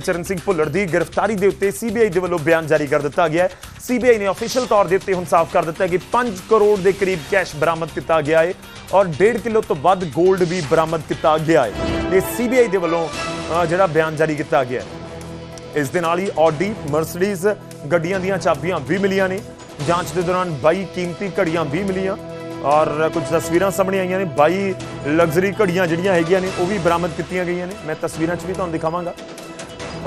ਚਰਨ ਸਿੰਘ ਭੁੱਲਰ ਦੀ ਗ੍ਰਿਫਤਾਰੀ ਦੇ ਉੱਤੇ ਸੀਬੀਆਈ ਦੇ ਵੱਲੋਂ ਬਿਆਨ ਜਾਰੀ ਕਰ ਦਿੱਤਾ ਗਿਆ ਹੈ। ਸੀਬੀਆਈ ਨੇ ਅਫੀਸ਼ੀਅਲ ਤੌਰ ਦੇ ਉੱਤੇ ਹੁਣ ਸਾਫ਼ ਕਰ ਦਿੱਤਾ ਹੈ ਕਿ 5 ਕਰੋੜ ਦੇ ਕਰੀਬ ਕੈਸ਼ ਬਰਾਮਦ ਕੀਤਾ ਗਿਆ ਹੈ ਔਰ 1.5 ਕਿਲੋ ਤੋਂ ਵੱਧ 골ਡ ਵੀ ਬਰਾਮਦ ਕੀਤਾ ਗਿਆ ਹੈ। ਇਹ ਸੀਬੀਆਈ ਦੇ ਵੱਲੋਂ ਜਿਹੜਾ ਬਿਆਨ ਜਾਰੀ ਕੀਤਾ ਗਿਆ ਹੈ। ਇਸ ਦੇ ਨਾਲ ਹੀ ਆਡੀ ਮਰਸੀਡੀਜ਼ ਗੱਡੀਆਂ ਦੀਆਂ ਚਾਬੀਆਂ ਵੀ ਮਿਲੀਆਂ ਨੇ। ਜਾਂਚ ਦੇ ਦੌਰਾਨ 22 ਕੀਮਤੀ ਘੜੀਆਂ ਵੀ ਮਿਲੀਆਂ ਔਰ ਕੁਝ ਤਸਵੀਰਾਂ ਸਾਹਮਣੇ ਆਈਆਂ ਨੇ। 22 ਲਗਜ਼ਰੀ ਘੜੀਆਂ ਜਿਹੜੀਆਂ ਹੈਗੀਆਂ ਨੇ, ਉਹ ਵੀ ਬਰਾਮਦ ਕੀਤੀਆਂ ਗਈਆਂ ਨੇ। ਮੈਂ ਤਸਵੀਰਾਂ 'ਚ ਵੀ ਤੁਹਾਨੂੰ ਦਿਖਾਵਾਂਗਾ।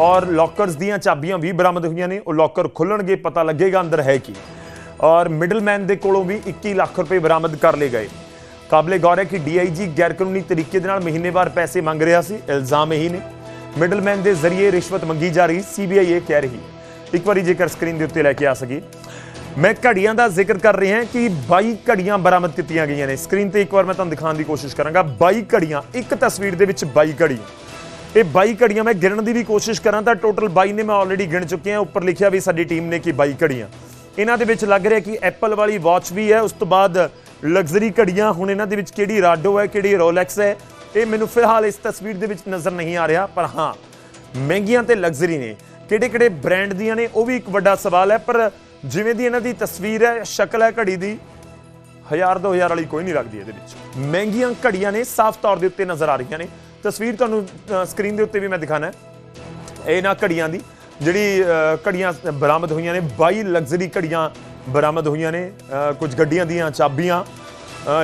ਔਰ ਲੋਕਰਸ ਦੀਆਂ ਚਾਬੀਆਂ ਵੀ ਬਰਾਮਦ ਹੋਈਆਂ ਨੇ। ਉਹ ਲੋਕਰ ਖੁੱਲਣਗੇ, ਪਤਾ ਲੱਗੇਗਾ ਅੰਦਰ ਹੈ ਕੀ। ਔਰ ਮਿਡਲਮੈਨ ਦੇ ਕੋਲੋਂ ਵੀ 21 ਲੱਖ ਰੁਪਏ ਬਰਾਮਦ ਕਰ ਲਏ ਗਏ। ਕਾਬਲੇ ਗੌਰ ਹੈ ਕਿ ਡੀਆਈਜੀ ਗੈਰਕਾਨੂੰਨੀ ਤਰੀਕੇ ਦੇ ਨਾਲ ਮਹੀਨੇਵਾਰ ਪੈਸੇ ਮੰਗ ਰਿਹਾ ਸੀ। ਇਲਜ਼ਾਮ ਇਹੀ ਨੇ। ਮਿਡਲਮੈਨ ਦੇ ਜ਼ਰੀਏ ਰਿਸ਼ਵਤ ਮੰਗੀ ਜਾ ਰਹੀ ਸੀਬੀਆਈ ਇਹ ਕਹਿ ਰਹੀ ਇੱਕ ਵਾਰੀ ਜੇਕਰ ਸਕਰੀਨ ਦੇ ਉੱਤੇ ਲੈ ਕੇ ਆ ਸਕੀ। ਮੈਂ ਘੜੀਆਂ ਦਾ ਜ਼ਿਕਰ ਕਰ ਰਿਹਾ ਹਾਂ ਕਿ 22 ਘੜੀਆਂ ਬਰਾਮਦ ਕੀਤੀਆਂ ਗਈਆਂ ਨੇ। ਸਕਰੀਨ ਤੇ ਇੱਕ ਵਾਰ ਮੈਂ ਤੁਹਾਨੂੰ ਦਿਖਾਉਣ ਦੀ ਕੋਸ਼ਿਸ਼ ਕਰਾਂਗਾ। 22 ਘੜੀਆਂ, ਇੱਕ ਤਸਵੀਰ ਦੇ ਵਿੱਚ 22 ਘੜੀਆਂ। ਇਹ 22 ਘੜੀਆਂ, ਮੈਂ ਗਿਣਨ ਦੀ ਵੀ ਕੋਸ਼ਿਸ਼ ਕਰਾਂ ਤਾਂ ਟੋਟਲ 22 ਨੇ ਮੈਂ ਆਲਰੇਡੀ ਗਿਣ ਚੁੱਕੇ ਹਾਂ। ਉੱਪਰ ਲਿਖਿਆ ਵੀ ਸਾਡੀ ਟੀਮ ਨੇ ਕਿ 22 ਘੜੀਆਂ। ਇਹਨਾਂ ਦੇ ਵਿੱਚ ਲੱਗ ਰਿਹਾ ਕਿ ਐਪਲ ਵਾਲੀ ਵਾਚ ਵੀ ਹੈ, ਉਸ ਤੋਂ ਬਾਅਦ ਲਗਜ਼ਰੀ ਘੜੀਆਂ, ਹੁਣ ਇਹਨਾਂ ਦੇ ਵਿੱਚ ਕਿਹੜੀ ਰਾਡੋ ਹੈ, ਕਿਹੜੀ ਰੋਲੈਕਸ ਹੈ, ਇਹ ਮੈਨੂੰ ਫਿਲਹਾਲ ਇਸ ਤਸਵੀਰ ਦੇ ਵਿੱਚ ਨਜ਼ਰ ਨਹੀਂ ਆ ਰਿਹਾ, ਪਰ ਹਾਂ, ਮਹਿੰਗੀਆਂ ਤੇ ਲਗਜ਼ਰੀ ਨੇ। ਕਿਹੜੇ ਕਿਹੜੇ ਬ੍ਰਾਂਡ ਦੀਆਂ ਨੇ, ਉਹ ਵੀ ਇੱਕ ਵੱਡਾ ਸਵਾਲ ਹੈ, ਪਰ ਜਿਵੇਂ ਦੀ ਇਹਨਾਂ ਦੀ ਤਸਵੀਰ ਹੈ, ਸ਼ਕਲ ਹੈ ਘੜੀ ਦੀ 1000 2000 ਵਾਲੀ ਕੋਈ ਨਹੀਂ ਲੱਗਦੀ ਇਹਦੇ ਵਿੱਚ। ਮਹਿੰਗੀਆਂ ਘੜੀਆਂ ਨੇ, ਸਾਫ਼ ਤੌਰ ਦੇ ਉੱਤੇ ਨਜ਼ਰ ਆ ਰਹੀਆਂ ਨੇ। ਤਸਵੀਰ ਤੁਹਾਨੂੰ ਸਕਰੀਨ ਦੇ ਉੱਤੇ ਵੀ ਮੈਂ ਦਿਖਾਣਾ ਹੈ। ਇਹ ਨਾ ਘੜੀਆਂ ਦੀ, ਜਿਹੜੀ ਘੜੀਆਂ ਬਰਾਮਦ ਹੋਈਆਂ ਨੇ 22 ਲਗਜ਼ਰੀ ਘੜੀਆਂ ਬਰਾਮਦ ਹੋਈਆਂ ਨੇ ਕੁਝ ਗੱਡੀਆਂ ਦੀਆਂ ਚਾਬੀਆਂ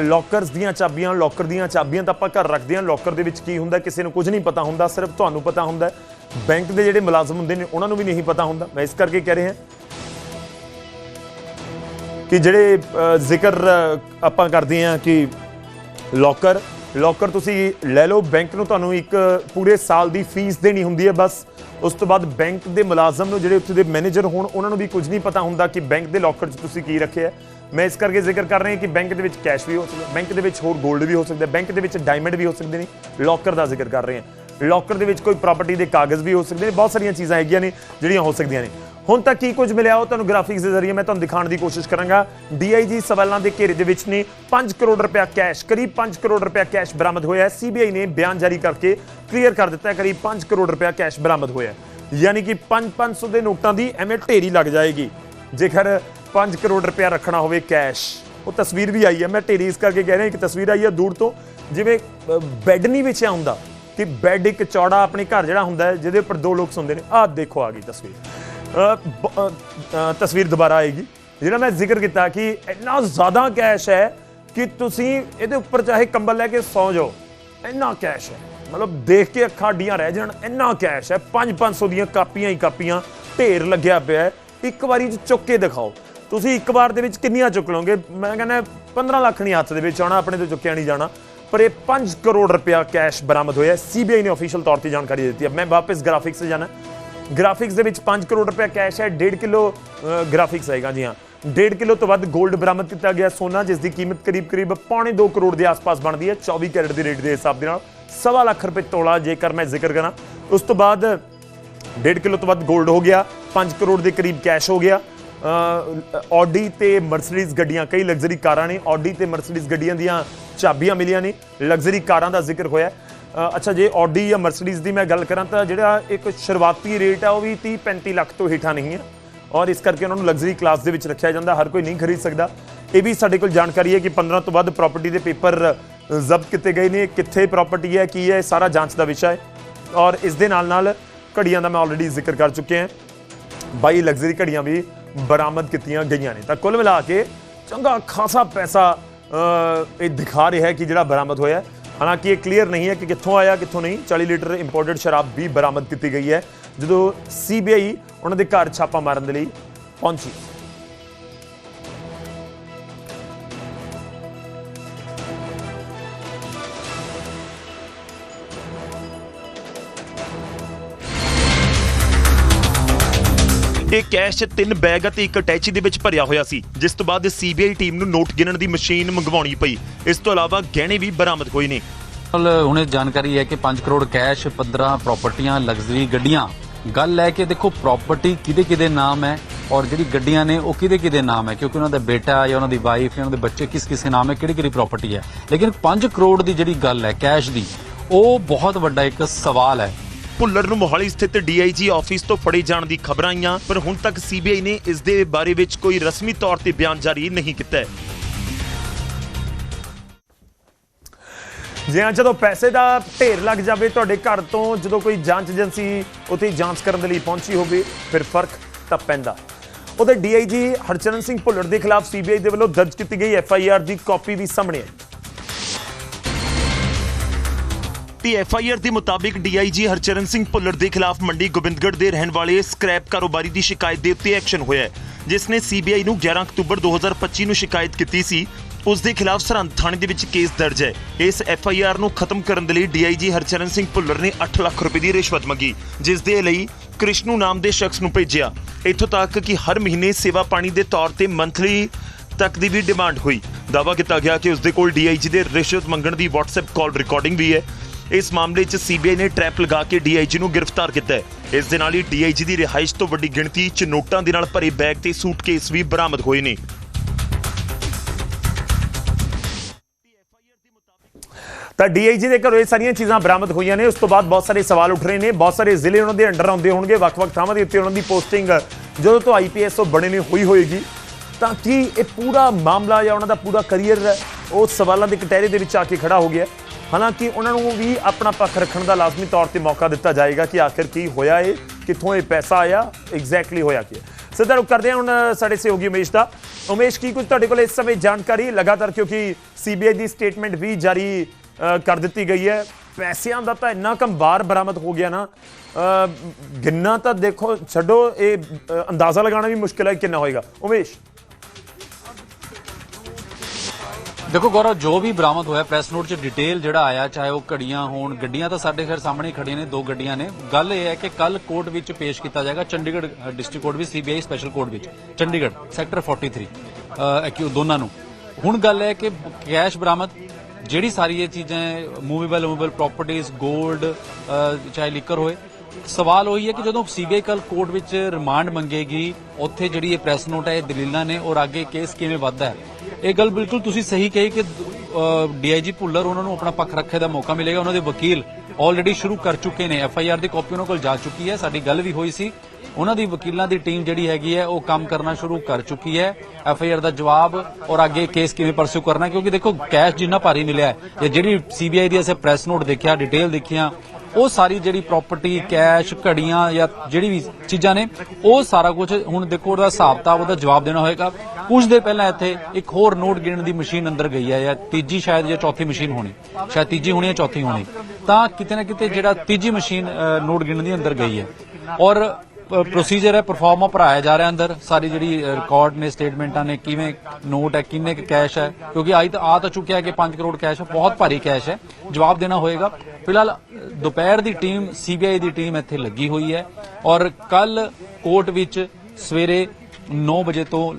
ਲੋਕਰਸ ਦੀਆਂ ਚਾਬੀਆਂ ਲੋਕਰ ਦੀਆਂ ਚਾਬੀਆਂ ਤਾਂ ਆਪਾਂ ਘਰ ਰੱਖਦੇ ਹਾਂ। ਲੋਕਰ ਦੇ ਵਿੱਚ ਕੀ ਹੁੰਦਾ, ਕਿਸੇ ਨੂੰ ਕੁਝ ਨਹੀਂ ਪਤਾ ਹੁੰਦਾ, ਸਿਰਫ ਤੁਹਾਨੂੰ ਪਤਾ ਹੁੰਦਾ ਬੈਂਕ ਦੇ ਜਿਹੜੇ ਮੁਲਾਜ਼ਮ ਹੁੰਦੇ ਨੇ, ਉਹਨਾਂ ਨੂੰ ਵੀ ਨਹੀਂ ਪਤਾ ਹੁੰਦਾ। ਮੈਂ ਇਸ ਕਰਕੇ ਕਹਿ ਰਿਹਾ ਕਿ ਜਿਹੜੇ ਜ਼ਿਕਰ ਆਪਾਂ ਕਰਦੇ ਹਾਂ ਕਿ ਲੋਕਰ ਲੋਕਰ, ਤੁਸੀਂ ਲੈ ਲਓ, ਬੈਂਕ ਨੂੰ ਤੁਹਾਨੂੰ ਇੱਕ ਪੂਰੇ ਸਾਲ ਦੀ ਫੀਸ ਦੇਣੀ ਹੁੰਦੀ ਹੈ ਬਸ। ਉਸ ਤੋਂ ਬਾਅਦ ਬੈਂਕ ਦੇ ਮੁਲਾਜ਼ਮ ਨੂੰ, ਜਿਹੜੇ ਉੱਥੇ ਦੇ ਮੈਨੇਜਰ ਹੋਣ, ਉਹਨਾਂ ਨੂੰ ਵੀ ਕੁਝ ਨਹੀਂ ਪਤਾ ਹੁੰਦਾ ਕਿ ਬੈਂਕ ਦੇ ਲੋਕਰ 'ਚ ਤੁਸੀਂ ਕੀ ਰੱਖਿਆ ਹੈ। ਮੈਂ ਇਸ ਕਰਕੇ ਜ਼ਿਕਰ ਕਰ ਰਿਹਾ ਕਿ ਬੈਂਕ ਦੇ ਵਿੱਚ ਕੈਸ਼ ਵੀ ਹੋ ਸਕਦਾ, ਬੈਂਕ ਦੇ ਵਿੱਚ ਹੋਰ 골ਡ ਵੀ ਹੋ ਸਕਦਾ ਬੈਂਕ ਦੇ ਵਿੱਚ ਡਾਇਮੰਡ ਵੀ ਹੋ ਸਕਦੇ ਨੇ। ਲੋਕਰ ਦਾ ਜ਼ਿਕਰ ਕਰ ਰਹੇ ਹਾਂ। ਲੋਕਰ ਦੇ ਵਿੱਚ ਕੋਈ ਪ੍ਰਾਪਰਟੀ ਦੇ ਕਾਗਜ਼ ਵੀ ਹੋ ਸਕਦੇ ਨੇ, ਬਹੁਤ ਸਾਰੀਆਂ ਚੀਜ਼ਾਂ ਹੈਗੀਆਂ ਨੇ, ਜਿਹੜੀਆਂ ਹੋ ਸਕਦੀਆਂ ਨੇ। ਹੁਣ ਤੱਕ ਕੀ ਕੁਝ ਮਿਲਿਆ ਉਹ ਤੁਹਾਨੂੰ ਗ੍ਰਾਫਿਕਸ ਦੇ ਜ਼ਰੀਏ ਮੈਂ ਤੁਹਾਨੂੰ ਦਿਖਾਉਣ ਦੀ ਕੋਸ਼ਿਸ਼ ਕਰਾਂਗਾ। ਡੀਆਈਜੀ ਸਵਾਲਾਂ ਦੇ ਘੇਰੇ ਦੇ ਵਿੱਚ ਨੇ। 5 ਕਰੋੜ ਰੁਪਇਆ ਕੈਸ਼, ਕਰੀਬ 5 ਕਰੋੜ ਰੁਪਇਆ ਕੈਸ਼ ਬਰਾਮਦ ਹੋਇਆ ਹੈ। ਸੀਬੀਆਈ ਨੇ ਬਿਆਨ ਜਾਰੀ ਕਰਕੇ ਕਲੀਅਰ ਕਰ ਦਿੱਤਾ ਹੈ, ਕਰੀਬ 5 ਕਰੋੜ ਰੁਪਇਆ ਕੈਸ਼ ਬਰਾਮਦ ਹੋਇਆ ਹੈ। ਯਾਨੀ ਕਿ 5-500 ਦੇ ਨੋਟਾਂ ਦੀ ਐਵੇਂ ਢੇਰੀ ਲੱਗ ਜਾਏਗੀ। ਜੇਕਰ 5 ਕਰੋੜ ਰੁਪਇਆ ਰੱਖਣਾ ਹੋਵੇ ਕੈਸ਼, ਉਹ ਤਸਵੀਰ ਵੀ ਆਈ ਹੈ। ਮੈਂ ਢੇਰੀ ਇਸ ਕਰਕੇ ਕਹਿ ਰਿਹਾ ਕਿ ਤਸਵੀਰ ਆਈ ਹੈ ਦੂਰ ਤੋਂ। ਜਿਵੇਂ ਬੈੱਡ ਨਹੀਂ ਵਿਛਿਆ ਹੁੰਦਾ ਕਿ ਬੈੱਡ ਇੱਕ ਚੌੜਾ ਆਪਣੇ ਘਰ ਜਿਹੜਾ ਹੁੰਦਾ ਜਿਹਦੇ ਉੱਪਰ ਦੋ ਲੋਕ ਸੌਂਦੇ ਨੇ। ਆਹ ਦੇਖੋ ਆ ਗਈ ਤਸਵੀਰ। ਤਸਵੀਰ ਦੁਬਾਰਾ ਆਏਗੀ ਜਿਹੜਾ ਮੈਂ ਜ਼ਿਕਰ ਕੀਤਾ ਕਿ ਇੰਨਾ ਜ਼ਿਆਦਾ ਕੈਸ਼ ਹੈ ਕਿ ਤੁਸੀਂ ਇਹਦੇ ਉੱਪਰ ਚਾਹੇ ਕੰਬਲ ਲੈ ਕੇ ਸੌਂ ਜਾਓ ਇੰਨਾ ਕੈਸ਼ ਹੈ ਮਤਲਬ ਦੇਖ ਕੇ ਅੱਖਾਂ ਡੀਆਂ ਰਹਿ ਜਾਣ ਇੰਨਾ ਕੈਸ਼ ਹੈ 5-500 ਦੀਆਂ ਕਾਪੀਆਂ ਹੀ ਕਾਪੀਆਂ ਢੇਰ ਲੱਗਿਆ ਪਿਆ ਹੈ ਇੱਕ ਵਾਰੀ ਚੁੱਕ ਕੇ ਦਿਖਾਓ ਤੁਸੀਂ ਇੱਕ ਵਾਰ ਦੇ ਵਿੱਚ ਕਿੰਨੀਆਂ ਚੁੱਕ ਲਓਗੇ ਮੈਂ ਕਹਿੰਦਾ 15 ਲੱਖ ਨਹੀਂ ਹੱਥ ਦੇ ਵਿੱਚ ਆਉਣਾ ਆਪਣੇ ਤੋਂ ਚੁੱਕਿਆ ਨਹੀਂ ਜਾਣਾ ਪਰ ਇਹ 5 ਕਰੋੜ ਰੁਪਇਆ ਕੈਸ਼ ਬਰਾਮਦ ਹੋਇਆ ਸੀਬੀਆਈ ਨੇ ਅਫੀਸ਼ੀਅਲ ਤੌਰ ਤੇ ਜਾਣਕਾਰੀ ਦਿੱਤੀ ਹੈ ਮੈਂ ਵਾਪਸ ਗ੍ਰਾਫਿਕਸ ਤੇ ਜਾਣਾ ਗ੍ਰਾਫਿਕਸ ਦੇ ਵਿੱਚ 5 ਕਰੋੜ ਰੁਪਏ ਕੈਸ਼ ਹੈ 1.5 ਕਿਲੋ ਗ੍ਰਾਫਿਕਸ ਹੈਗਾ ਜੀ ਹਾਂ। 1.5 ਕਿਲੋ ਤੋਂ ਵੱਧ 골ਡ ਬਰਾਮਦ ਕੀਤਾ ਗਿਆ ਸੋਨਾ, ਜਿਸ ਦੀ ਕੀਮਤ ਕਰੀਬ-ਕਰੀਬ ਪੌਣੇ 2 ਕਰੋੜ ਦੇ ਆਸ-ਪਾਸ ਬਣਦੀ ਹੈ 24 ਕੈਰਟ ਦੇ ਰੇਟ ਦੇ ਹਿਸਾਬ ਦੇ ਨਾਲ ਸਵਾ ਲੱਖ ਰੁਪਏ ਤੋਲਾ, ਜੇਕਰ ਮੈਂ ਜ਼ਿਕਰ ਕਰਾਂ। ਉਸ ਤੋਂ ਬਾਅਦ 1.5 ਕਿਲੋ ਤੋਂ ਵੱਧ 골ਡ ਹੋ ਗਿਆ 5 ਕਰੋੜ ਦੇ ਕਰੀਬ ਕੈਸ਼ ਹੋ ਗਿਆ। ਆਡੀ ਤੇ ਮਰਸੀਡੀਜ਼ ਗੱਡੀਆਂ, ਕਈ ਲਗਜ਼ਰੀ ਕਾਰਾਂ ਨੇ ਆਡੀ ਤੇ ਮਰਸੀਡੀਜ਼ ਗੱਡੀਆਂ ਦੀਆਂ ਚਾਬੀਆਂ ਮਿਲੀਆਂ ਨੇ। ਲਗਜ਼ਰੀ ਕਾਰਾਂ ਦਾ ਜ਼ਿਕਰ ਹੋਇਆ। ਅੱਛਾ, ਜੇ ਆਡੀ ਜਾਂ ਮਰਸੀਡੀਜ਼ ਦੀ ਮੈਂ ਗੱਲ ਕਰਾਂ ਤਾਂ ਜਿਹੜਾ ਇੱਕ ਸ਼ੁਰੂਆਤੀ ਰੇਟ ਆ ਉਹ ਵੀ 30 35 ਲੱਖ ਤੋਂ ਹੇਠਾਂ ਨਹੀਂ ਹੈ। ਔਰ ਇਸ ਕਰਕੇ ਉਹਨਾਂ ਨੂੰ ਲਗਜ਼ਰੀ ਕਲਾਸ ਦੇ ਵਿੱਚ ਰੱਖਿਆ ਜਾਂਦਾ, ਹਰ ਕੋਈ ਨਹੀਂ ਖਰੀਦ ਸਕਦਾ। ਇਹ ਵੀ ਸਾਡੇ ਕੋਲ ਜਾਣਕਾਰੀ ਹੈ ਕਿ 15 ਤੋਂ ਵੱਧ ਪ੍ਰਾਪਰਟੀ ਦੇ ਪੇਪਰ ਜ਼ਬਤ ਕੀਤੇ ਗਏ ਨੇ। ਕਿੱਥੇ ਪ੍ਰਾਪਰਟੀ ਹੈ, ਕੀ ਹੈ, ਇਹ ਸਾਰਾ ਜਾਂਚ ਦਾ ਵਿਸ਼ਾ ਹੈ। ਔਰ ਇਸ ਦੇ ਨਾਲ ਨਾਲ ਘੜੀਆਂ ਦਾ ਮੈਂ ਆਲਰੇਡੀ ਜ਼ਿਕਰ ਕਰ ਚੁੱਕੇ ਹਾਂ। 22 ਲਗਜ਼ਰੀ ਘੜੀਆਂ ਵੀ ਬਰਾਮਦ ਕੀਤੀਆਂ ਗਈਆਂ ਨੇ। ਤਾਂ ਕੁੱਲ ਮਿਲਾ ਕੇ ਚੰਗਾ ਖਾਸਾ ਪੈਸਾ ਇਹ ਦਿਖਾ ਰਿਹਾ ਹੈ ਕਿ ਜਿਹੜਾ ਬਰਾਮਦ ਹੋਇਆ ਹਾਲਾਂਕਿ ਇਹ ਕਲੀਅਰ ਨਹੀਂ ਹੈ ਕਿ ਕਿੱਥੋਂ ਆਇਆ, ਕਿੱਥੋਂ ਨਹੀਂ। 40 ਲੀਟਰ ਇੰਪੋਰਟਡ ਸ਼ਰਾਬ ਵੀ ਬਰਾਮਦ ਕੀਤੀ ਗਈ ਹੈ। ਜਦੋਂ ਸੀਬੀਆਈ ਉਹਨਾਂ ਦੇ ਘਰ ਛਾਪਾ ਮਾਰਨ ਦੇ ਲਈ ਪਹੁੰਚੀ। ਇਹ ਕੈਸ਼ ਤਿੰਨ ਬੈਗ ਅਤੇ ਇੱਕ ਅਟੈਚੀ ਦੇ ਵਿੱਚ ਭਰਿਆ ਹੋਇਆ ਸੀ, ਜਿਸ ਤੋਂ ਬਾਅਦ ਸੀਬੀਆਈ ਟੀਮ ਨੂੰ ਨੋਟ ਗਿਣਨ ਦੀ ਮਸ਼ੀਨ ਮੰਗਵਾਉਣੀ ਪਈ। ਇਸ ਤੋਂ ਇਲਾਵਾ ਗਹਿਣੇ ਵੀ ਬਰਾਮਦ ਹੋਏ ਨੇ। ਨਾਲ ਹੁਣੇ ਜਾਣਕਾਰੀ ਹੈ ਕਿ 5 ਕਰੋੜ ਕੈਸ਼ 15 ਪ੍ਰਾਪਰਟੀਆਂ, ਲਗਜ਼ਰੀ ਗੱਡੀਆਂ। ਗੱਲ ਹੈ ਕਿ ਦੇਖੋ, ਪ੍ਰਾਪਰਟੀ ਕਿਹਦੇ ਕਿਹਦੇ ਨਾਮ ਹੈ ਔਰ ਜਿਹੜੀ ਗੱਡੀਆਂ ਨੇ, ਉਹ ਕਿਹਦੇ ਕਿਹਦੇ ਨਾਮ ਹੈ? ਕਿਉਂਕਿ ਉਹਨਾਂ ਦਾ ਬੇਟਾ ਜਾਂ ਉਹਨਾਂ ਦੀ ਵਾਈਫ ਜਾਂ ਉਹਨਾਂ ਦੇ ਬੱਚੇ ਕਿਸ ਕਿਸੇ ਨਾਮ ਹੈ, ਕਿਹੜੀ ਕਿਹੜੀ ਪ੍ਰਾਪਰਟੀ ਹੈ? ਲੇਕਿਨ 5 ਕਰੋੜ ਦੀ ਜਿਹੜੀ ਗੱਲ ਹੈ ਕੈਸ਼ ਦੀ, ਉਹ ਬਹੁਤ ਵੱਡਾ ਇੱਕ ਸਵਾਲ ਹੈ। ਭੁੱਲਰ ਨੂੰ ਮੋਹਾਲੀ ਸਥਿਤ ਡੀਆਈਜੀ ਆਫਿਸ ਤੋਂ ਫੜੇ ਜਾਣ ਦੀ ਖਬਰਾਂ ਆਈਆਂ, ਪਰ ਹੁਣ ਤੱਕ ਸੀਬੀਆਈ ਨੇ ਇਸ ਦੇ ਬਾਰੇ ਵਿੱਚ ਕੋਈ ਰਸਮੀ ਤੌਰ ਤੇ ਬਿਆਨ ਜਾਰੀ ਨਹੀਂ ਕੀਤਾ ਹੈ। ਜੀ ਜਦੋਂ ਪੈਸੇ ਦਾ ਢੇਰ ਲੱਗ ਜਾਵੇ, ਤੁਹਾਡੇ ਘਰ ਤੋਂ ਜਦੋਂ ਕੋਈ ਜਾਂਚ ਏਜੰਸੀ ਉੱਥੇ ਜਾਂਚ ਕਰਨ ਦੇ ਲਈ ਪਹੁੰਚੀ ਹੋਵੇ, ਫਿਰ ਫ਼ਰਕ ਤਾਂ ਪੈਂਦਾ। ਉਹਦੇ ਡੀਆਈਜੀ ਹਰਚਰਨ ਸਿੰਘ ਭੁੱਲਰ ਦੇ ਖਿਲਾਫ ਸੀਬੀਆਈ ਦੇ ਵੱਲੋਂ ਦਰਜ ਕੀਤੀ ਗਈ ਐਫਆਈਆਰ ਦੀ ਕਾਪੀ ਵੀ ਸਾਹਮਣੇ ਆਈ। ਦੀ ਐਫਆਈਆਰ ਦੇ ਮੁਤਾਬਿਕ ਡੀਆਈਜੀ ਹਰਚਰਨ ਸਿੰਘ ਭੁੱਲਰ ਦੇ ਖਿਲਾਫ ਮੰਡੀ ਗੋਬਿੰਦਗੜ੍ਹ ਦੇ ਰਹਿਣ ਵਾਲੇ ਸਕ੍ਰੈਪ ਕਾਰੋਬਾਰੀ ਦੀ ਸ਼ਿਕਾਇਤ ਦੇ ਉੱਤੇ ਐਕਸ਼ਨ ਹੋਇਆ ਹੈ, ਜਿਸ ਨੇ ਸੀਬੀਆਈ ਨੂੰ 11 ਅਕਤੂਬਰ 2025 ਨੂੰ ਸ਼ਿਕਾਇਤ ਕੀਤੀ ਸੀ। ਉਸ ਦੇ ਖਿਲਾਫ ਸਰਹੰਦ ਥਾਣੇ ਦੇ ਵਿੱਚ ਕੇਸ ਦਰਜ ਹੈ। ਇਸ ਐਫਆਈਆਰ ਨੂੰ ਖਤਮ ਕਰਨ ਦੇ ਲਈ ਡੀਆਈਜੀ ਹਰਚਰਨ ਸਿੰਘ ਭੁੱਲਰ ਨੇ 8 ਲੱਖ ਰੁਪਏ ਦੀ ਰਿਸ਼ਵਤ ਮੰਗੀ, ਜਿਸ ਦੇ ਲਈ ਕ੍ਰਿਸ਼ਨੂ ਨਾਮ ਦੇ ਸ਼ਖਸ ਨੂੰ ਭੇਜਿਆ। ਇੱਥੋਂ ਤੱਕ ਕਿ ਹਰ ਮਹੀਨੇ ਸੇਵਾ ਪਾਣੀ ਦੇ ਤੌਰ ਤੇ ਮੰਥਲੀ ਤੱਕ ਦੀ ਵੀ ਡਿਮਾਂਡ ਹੋਈ। ਦਾਅਵਾ ਕੀਤਾ ਗਿਆ ਕਿ ਉਸ ਦੇ ਕੋਲ ਡੀਆਈਜੀ ਦੇ ਰਿਸ਼ਵਤ ਮੰਗਣ ਦੀ WhatsApp ਕਾਲ ਰਿਕਾਰਡਿੰਗ ਵੀ ਹੈ। ਇਸ ਮਾਮਲੇ 'ਚ ਸੀਬੀਆਈ ਨੇ ਟ੍ਰੈਪ ਲਗਾ ਕੇ ਡੀਆਈਜੀ ਨੂੰ ਗ੍ਰਿਫਤਾਰ ਕੀਤਾ ਹੈ। ਇਸ ਦੇ ਨਾਲ ਹੀ ਡੀਆਈਜੀ ਦੀ ਰਿਹਾਇਸ਼ ਤੋਂ ਵੱਡੀ ਗਿਣਤੀ 'ਚ ਨੋਟਾਂ ਦੇ ਨਾਲ ਭਰੇ ਬੈਗ ਤੇ ਸੂਟਕੇਸ ਵੀ ਬਰਾਮਦ ਹੋਏ ਨੇ। ਤਾਂ ਡੀਆਈਜੀ ਦੇ ਘਰੋਂ ਇਹ ਸਾਰੀਆਂ ਚੀਜ਼ਾਂ ਬਰਾਮਦ ਹੋਈਆਂ ਨੇ। ਉਸ ਤੋਂ ਬਾਅਦ ਬਹੁਤ ਸਾਰੇ ਸਵਾਲ ਉੱਠ ਰਹੇ ਨੇ। ਬਹੁਤ ਸਾਰੇ ਜ਼ਿਲ੍ਹੇ ਉਹਨਾਂ ਦੇ ਅੰਡਰ ਆਉਂਦੇ ਹੋਣਗੇ। ਵੱਖ-ਵੱਖ ਥਾਵਾਂ ਦੇ ਉੱਤੇ ਉਹਨਾਂ ਦੀ ਪੋਸਟਿੰਗ ਜਦੋਂ ਤੋਂ ਆਈਪੀਐਸ ਤੋਂ ਬਣੇ ਨੇ, ਹੋਈ ਹੋਏਗੀ। ਤਾਂ ਕੀ ਇਹ ਪੂਰਾ ਮਾਮਲਾ ਜਾਂ ਉਹਨਾਂ ਦਾ ਪੂਰਾ ਕੈਰੀਅਰ, ਉਹ ਸਵਾਲਾਂ ਦੇ ਕਟਹਿਰੇ ਦੇ ਵਿੱਚ ਆ ਕੇ ਖੜਾ ਹੋ ਗਿਆ? ਹਾਲਾਂਕਿ ਉਹਨਾਂ ਨੂੰ ਵੀ ਆਪਣਾ ਪੱਖ ਰੱਖਣ ਦਾ ਲਾਜ਼ਮੀ ਤੌਰ ਤੇ ਮੌਕਾ ਦਿੱਤਾ ਜਾਏਗਾ ਕਿ ਆਖਿਰ ਕੀ ਹੋਇਆ ਇਹ, ਕਿੱਥੋਂ ਇਹ ਪੈਸਾ ਆਇਆ ਐਗਜ਼ੈਕਟਲੀ ਹੋਇਆ ਕੀ ਹੈ। ਸਿੱਧਾ ਰੁਕ ਕਰਦੇ ਹਾਂ ਹੁਣ ਸਾਡੇ ਸਹਿਯੋਗੀ ਉਮੇਸ਼ ਦਾ। ਉਮੇਸ਼, ਕੀ ਕੁਝ ਤੁਹਾਡੇ ਕੋਲ ਇਸ ਸਮੇਂ ਜਾਣਕਾਰੀ? ਲਗਾਤਾਰ ਕਿਉਂਕਿ ਸੀਬੀਆਈ ਦੀ ਸਟੇਟਮੈਂਟ ਵੀ ਜਾਰੀ ਕਰ ਦਿੱਤੀ ਗਈ ਹੈ। ਪੈਸਿਆਂ ਦਾ ਤਾਂ ਇੰਨਾ ਕੰਬਾਰ ਬਰਾਮਦ ਹੋ ਗਿਆ ਨਾ ਗਿੰਨਾ ਤਾਂ ਦੇਖੋ, ਛੱਡੋ, ਇਹ ਅੰਦਾਜ਼ਾ ਲਗਾਉਣਾ ਵੀ ਮੁਸ਼ਕਿਲ ਹੈ ਕਿੰਨਾ ਹੋਏਗਾ। ਉਮੇਸ਼। ਦੇਖੋ ਗੌਰਵ ਜੋ ਵੀ ਬਰਾਮਦ ਹੋਇਆ ਪ੍ਰੈਸ ਨੋਟ 'ਚ ਡਿਟੇਲ ਜਿਹੜਾ ਆਇਆ ਚਾਹੇ ਉਹ ਘੜੀਆਂ ਹੋਣ ਗੱਡੀਆਂ ਤਾਂ ਸਾਡੇ ਖੈਰ ਸਾਹਮਣੇ ਖੜੀਆਂ ਨੇ ਦੋ ਗੱਡੀਆਂ ਨੇ। ਗੱਲ ਇਹ ਹੈ ਕਿ ਕੱਲ ਕੋਰਟ ਵਿੱਚ ਪੇਸ਼ ਕੀਤਾ ਜਾਏਗਾ ਚੰਡੀਗੜ੍ਹ ਡਿਸਟ੍ਰਿਕਟ ਕੋਰਟ ਵਿੱਚ ਸੀਬੀਆਈ ਸਪੈਸ਼ਲ ਕੋਰਟ ਵਿੱਚ ਚੰਡੀਗੜ੍ਹ ਸੈਕਟਰ 43 ਅਹ, ਐਕਿਊ ਦੋਨਾਂ ਨੂੰ। ਹੁਣ ਗੱਲ ਹੈ ਕਿ ਕੈਸ਼ ਬਰਾਮਦ ਜਿਹੜੀ ਸਾਰੀ ਇਹ ਚੀਜ਼ਾਂ ਮੂਵੇਬਲ ਮੂਵੇਬਲ ਪ੍ਰਾਪਰਟੀਆਂ 골ਡ ਚਾਹੇ ਲਿਕਰ ਹੋਏ ਸਵਾਲ ਉਹੀ ਹੈ ਕਿ ਜਦੋਂ ਸੀਬੀਆਈ ਕੱਲ ਕੋਰਟ ਵਿੱਚ ਰਿਮਾਂਡ ਮੰਗੇਗੀ, ਉੱਥੇ ਜਿਹੜੀ ਇਹ ਪ੍ਰੈਸ ਨੋਟ ਹੈ, ਇਹ ਦਲੀਲਾਂ ਨੇ, ਔਰ ਅੱਗੇ ਕੇਸ ਕਿਵੇਂ ਵੱਧਦਾ ਹੈ? ਇਹ ਗੱਲ ਬਿਲਕੁਲ ਤੁਸੀਂ ਸਹੀ ਕਹੀ ਕਿ ਡੀਆਈਜੀ ਭੁੱਲਰ ਉਹਨਾਂ ਨੂੰ ਆਪਣਾ ਪੱਖ ਰੱਖੇ ਦਾ ਮੌਕਾ ਮਿਲੇਗਾ। ਉਹਨਾਂ ਦੇ ਵਕੀਲ ਆਲਰੇਡੀ ਸ਼ੁਰੂ ਕਰ ਚੁੱਕੇ ਨੇ। ਐਫਆਈਆਰ ਦੀ ਕਾਪੀ ਉਹਨਾਂ ਕੋਲ ਜਾ ਚੁੱਕੀ ਹੈ। ਸਾਡੀ ਗੱਲ ਵੀ ਹੋਈ ਸੀ। ਉਹਨਾਂ ਦੀ ਵਕੀਲਾਂ ਦੀ ਟੀਮ ਜਿਹੜੀ ਹੈਗੀ ਹੈ, ਉਹ ਕੰਮ ਕਰਨਾ ਸ਼ੁਰੂ ਕਰ ਚੁੱਕੀ ਹੈ। ਐਫ ਆਈ ਆਰ ਦਾ ਜਵਾਬ ਔਰ ਅੱਗੇ ਕੇਸ ਕਿਵੇਂ ਪਰਸੂ ਕਰਨਾ ਕਿਉਂਕਿ ਦੇਖੋ, ਕੈਸ਼ ਜਿੰਨਾ ਭਾਰੀ ਮਿਲਿਆ ਹੈ। ਜਾਂ ਜਿਹੜੀ ਸੀਬੀਆਈ ਦੀ ਅਸੀਂ ਪ੍ਰੈਸ ਨੋਟ ਦੇਖਿਆ, ਡਿਟੇਲ ਦੇਖੀਆਂ ਉਹ ਸਾਰੀ ਜਿਹੜੀ ਪ੍ਰਾਪਰਟੀ ਕੈਸ਼ ਘੜੀਆਂ ਜਾਂ ਜਿਹੜੀ ਵੀ ਚੀਜ਼ਾਂ ਨੇ, ਉਹ ਸਾਰਾ ਕੁਝ ਹੁਣ ਦੇਖੋ ਉਹਦਾ ਹਿਸਾਬ ਕਿਤਾਬ ਉਹਦਾ ਜਵਾਬ ਦੇਣਾ ਹੋਏਗਾ। ਕੁਝ ਦੇ ਪਹਿਲਾਂ ਇੱਥੇ ਇੱਕ ਹੋਰ ਨੋਟ ਗਿਣਨ ਦੀ ਮਸ਼ੀਨ ਅੰਦਰ ਗਈ ਹੈ ਜਾਂ ਤੀਜੀ ਸ਼ਾਇਦ ਜਾਂ ਚੌਥੀ ਮਸ਼ੀਨ ਹੋਣੀ। ਸ਼ਾਇਦ ਤੀਜੀ ਹੋਣੀ ਜਾਂ ਚੌਥੀ ਹੋਣੀ। ਤਾਂ ਕਿਤੇ ਨਾ ਕਿਤੇ ਜਿਹੜਾ ਤੀਜੀ ਮਸ਼ੀਨ ਨੋਟ ਗਿਣਨ ਦੀ ਅੰਦਰ ਗਈ ਹੈ। ਔਰ ਪ੍ਰੋਸੀਜਰ ਹੈ ਪਰਫਾਰਮਾ ਭਰਾਇਆ ਜਾ ਰਿਹਾ ਅੰਦਰ। ਸਾਰੀ ਜਿਹੜੀ ਰਿਕਾਰਡ ਨੇ ਸਟੇਟਮੈਂਟਾਂ ਨੇ, ਕਿਵੇਂ ਨੋਟ ਹੈ, ਕਿੰਨੇ ਕੁ ਕੈਸ਼ ਹੈ। ਕਿਉਂਕਿ ਆਈ ਤਾਂ, ਆ ਤਾਂ ਚੁੱਕਿਆ ਕਿ 5 ਕਰੋੜ ਕੈਸ਼ ਹੈ, ਬਹੁਤ ਭਾਰੀ ਕੈਸ਼ ਹੈ। ਜਵਾਬ ਦੇਣਾ ਹੋਏਗਾ। ਫਿਲਹਾਲ ਦੁਪਹਿਰ ਦੀ ਟੀਮ ਸੀਬੀਆਈ ਦੀ ਟੀਮ ਇੱਥੇ ਲੱਗੀ ਹੋਈ ਹੈ। ਔਰ ਕੱਲ ਕੋਰਟ ਵਿੱਚ ਸਵੇਰੇ 9 ਵਜੇ ਤੋਂ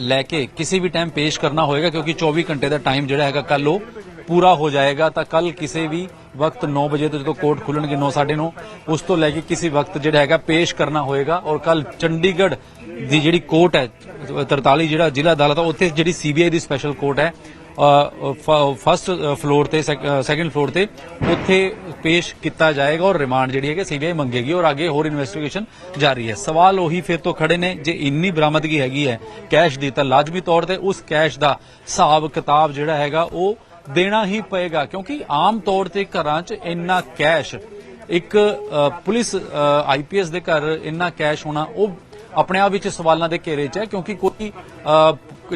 ਲੈ ਕੇ ਕਿਸੇ ਵੀ ਟਾਈਮ ਪੇਸ਼ ਕਰਨਾ ਹੋਏਗਾ, ਕਿਉਂਕਿ 24 ਘੰਟੇ ਦਾ ਟਾਈਮ ਜਿਹੜਾ ਹੈਗਾ ਕੱਲ ਉਹ ਪੂਰਾ ਹੋ ਜਾਏਗਾ। ਤਾਂ ਕੱਲ ਕਿਸੇ ਵੀ ਵਕਤ 9 ਵਜੇ ਤੋਂ ਜਦੋਂ ਕੋਰਟ ਖੁੱਲਣਗੇ 9:30 ਉਸ ਤੋਂ ਲੈ ਕੇ ਕਿਸੇ ਵਕਤ ਜਿਹੜਾ ਹੈਗਾ ਪੇਸ਼ ਕਰਨਾ ਹੋਏਗਾ ਔਰ ਕੱਲ ਚੰਡੀਗੜ੍ਹ ਦੀ ਜਿਹੜੀ ਕੋਰਟ ਹੈ 43 ਜਿਹੜਾ ਜ਼ਿਲ੍ਹਾ ਅਦਾਲਤ ਹੈ ਉੱਥੇ ਜਿਹੜੀ ਸੀਬੀਆਈ ਦੀ ਸਪੈਸ਼ਲ ਕੋਰਟ ਹੈ ਫਸਟ ਫਲੋਰ ਤੇ ਸੈਕੰਡ ਫਲੋਰ ਤੇ, ਉੱਥੇ ਪੇਸ਼ ਕੀਤਾ ਜਾਏਗਾ ਔਰ ਰਿਮਾਂਡ ਜਿਹੜੀ ਹੈਗੀ ਸੀਬੀਆਈ ਮੰਗੇਗੀ ਔਰ ਅੱਗੇ ਹੋਰ ਇਨਵੈਸਟੀਗੇਸ਼ਨ ਜਾਰੀ ਹੈ। ਸਵਾਲ ਉਹੀ ਫਿਰ ਤੋਂ ਖੜੇ ਨੇ, ਜੇ ਇੰਨੀ ਬਰਾਮਦਗੀ ਹੈਗੀ ਹੈ ਕੈਸ਼ ਦੀ, ਤਾਂ ਲਾਜ਼ਮੀ ਤੌਰ ਤੇ ਉਸ ਕੈਸ਼ ਦਾ ਹਿਸਾਬ ਕਿਤਾਬ ਜਿਹੜਾ ਹੈਗਾ ਉਹ ਦੇਣਾ ਹੀ ਪਏਗਾ ਕਿਉਂਕਿ ਆਮ ਤੌਰ ਤੇ ਘਰਾਂ 'ਚ ਇੰਨਾ ਕੈਸ਼ ਇੱਕ ਅ, ਪੁਲਿਸ ਆਈਪੀਐਸ ਦੇ ਘਰ ਇੰਨਾ ਕੈਸ਼ ਹੋਣਾ ਉਹ ਆਪਣੇ ਆਪ ਵਿੱਚ ਸਵਾਲਾਂ ਦੇ ਘੇਰੇ 'ਚ ਹੈ ਕਿਉਂਕਿ ਕੋਈ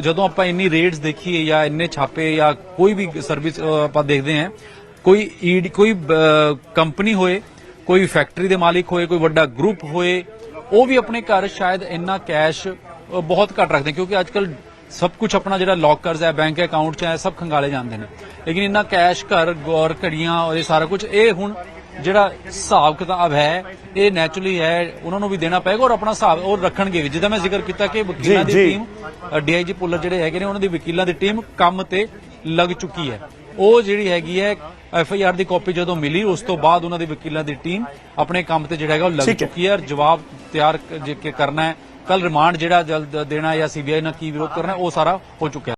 ਜਦੋਂ ਆਪਾਂ ਇੰਨੀ ਰੇਡਸ ਦੇਖੀਏ ਜਾਂ ਇੰਨੇ ਛਾਪੇ ਜਾਂ ਕੋਈ ਵੀ ਸਰਵਿਸ ਆਪਾਂ ਦੇਖਦੇ ਹਾਂ ਕੋਈ ਈਡੀ ਕੋਈ ਕੰਪਨੀ ਹੋਏ ਕੋਈ ਫੈਕਟਰੀ ਦੇ ਮਾਲਿਕ ਹੋਏ ਕੋਈ ਵੱਡਾ ਗਰੁੱਪ ਹੋਏ ਉਹ ਵੀ ਆਪਣੇ ਘਰ ਸ਼ਾਇਦ ਇੰਨਾ ਕੈਸ਼ ਬਹੁਤ ਘੱਟ ਰੱਖਦੇ ਕਿਉਂਕਿ ਅੱਜਕੱਲ ਸਭ ਕੁਝ ਆਪਣਾ ਜਿਹੜਾ ਲੋਕਰਸ ਹੈ ਬੈਂਕ ਅਕਾਊਂਟ 'ਚ ਹੈ ਸਭ ਖੰਗਾਲੇ ਜਾਂਦੇ ਨੇ ਲੇਕਿਨ ਇੰਨਾ ਕੈਸ਼ ਘਰ ਗੌਰ ਘੜੀਆਂ ਔਰ ਇਹ ਸਾਰਾ ਕੁਝ ਇਹ ਹੁਣ ਜਿਹੜਾ ਹਿਸਾਬ ਕਿਤਾਬ ਹੈ ਇਹ ਨੈਚੁਰਲੀ ਹੈ ਉਹਨਾਂ ਨੂੰ ਵੀ ਦੇਣਾ ਪਏਗਾ ਔਰ ਆਪਣਾ ਹਿਸਾਬ ਉਹ ਰੱਖਣਗੇ ਵੀ ਜਿੱਦਾਂ ਮੈਂ ਜ਼ਿਕਰ ਕੀਤਾ ਕਿ ਵਕੀਲਾਂ ਦੀ। ਟੀਮ ਡੀਆਈਜੀ ਪੁੱਲਰ ਜਿਹੜੇ ਹੈਗੇ ਨੇ ਉਹਨਾਂ ਦੀ ਵਕੀਲਾਂ ਦੀ ਟੀਮ ਕੰਮ ਤੇ ਲੱਗ ਚੁੱਕੀ ਹੈ ਉਹ ਜਿਹੜੀ ਹੈਗੀ ਹੈ ਐਫ ਆਈ ਆਰ ਦੀ ਕਾਪੀ ਜਦੋਂ ਮਿਲੀ ਉਸ ਤੋਂ ਬਾਅਦ ਉਹਨਾਂ ਦੀ ਵਕੀਲਾਂ ਦੀ ਟੀਮ ਆਪਣੇ ਕੰਮ ਤੇ ਜਿਹੜਾ ਹੈਗਾ ਉਹ ਲੱਗ। ਚੁੱਕੀ ਹੈ ਔਰ ਜਵਾਬ ਤਿਆਰ ਜੇ ਕਰਨਾ ਹੈ ਕੱਲ ਰਿਮਾਂਡ ਜਿਹੜਾ ਜਲਦ ਦੇਣਾ ਜਾਂ ਸੀਬੀਆਈ ਨਾਲ ਕੀ ਵਿਰੋਧ ਕਰਨਾ, ਉਹ ਸਾਰਾ ਹੋ ਚੁੱਕਿਆ।